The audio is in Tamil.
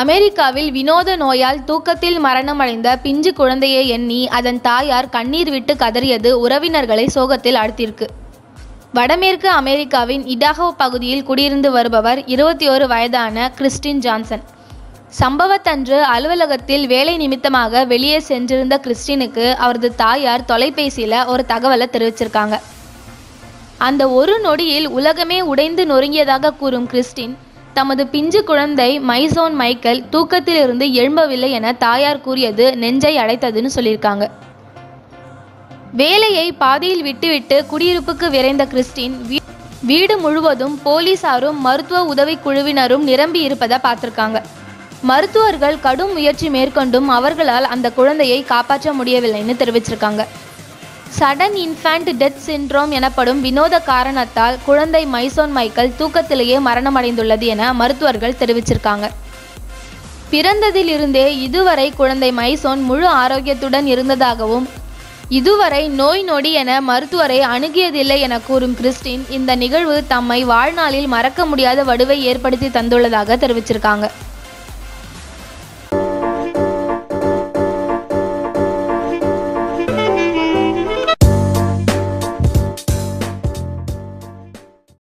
அமெரிக்காவில் வினோத நோயால் தூக்கத்தில் மரணமடைந்த பிஞ்சு குழந்தையை எண்ணி அதன் தாயார் கண்ணீர் விட்டு கதறியது உறவினர்களை சோகத்தில் ஆழ்த்தியிருக்கு. வடமேற்கு அமெரிக்காவின் இடாகோ பகுதியில் குடியிருந்து வருபவர் இருபத்தி ஒரு வயதான கிறிஸ்டின் ஜான்சன். சம்பவத்தன்று அலுவலகத்தில் வேலை நிமித்தமாக வெளியே சென்றிருந்த கிறிஸ்டினுக்கு அவரது தாயார் தொலைபேசியில் ஒரு தகவலை தெரிவிச்சிருக்காங்க. அந்த ஒரு நொடியில் உலகமே உடைந்து நொறுங்கியதாக கூறும் கிறிஸ்டின் தமது பிஞ்சு குழந்தை மைசோன் மைக்கேல் தூக்கத்திலிருந்து எழும்பவில்லை என தாயார் கூறியது நெஞ்சை அடைத்ததுன்னு சொல்லியிருக்காங்க. வேலையை பாதியில் விட்டுவிட்டு குடியிருப்புக்கு விரைந்த கிறிஸ்டின் வீ- வீடு முழுவதும் போலீசாரும் மருத்துவ உதவிக் குழுவினரும் நிரம்பி இருப்பதை பார்த்துருக்காங்க. மருத்துவர்கள் கடும் முயற்சி மேற்கொண்டும் அவர்களால் அந்த குழந்தையை காப்பாற்ற முடியவில்லைன்னு தெரிவிச்சிருக்காங்க. சடன் இன்ஃபேண்ட் டெத் சிண்ட்ரோம் எனப்படும் வினோத காரணத்தால் குழந்தை மைசோன் மைக்கேல் தூக்கத்திலேயே மரணமடைந்துள்ளது என மருத்துவர்கள் தெரிவிச்சிருக்காங்க. பிறந்ததிலிருந்தே இதுவரை குழந்தை மைசோன் முழு ஆரோக்கியத்துடன் இருந்ததாகவும் இதுவரை நோய் நொடி என மருத்துவரை அணுகியதில்லை என கூறும் கிறிஸ்டின் இந்த நிகழ்வு தம்மை வாழ்நாளில் மறக்க முடியாத வடுவை ஏற்படுத்தி தந்துள்ளதாக தெரிவிச்சிருக்காங்க.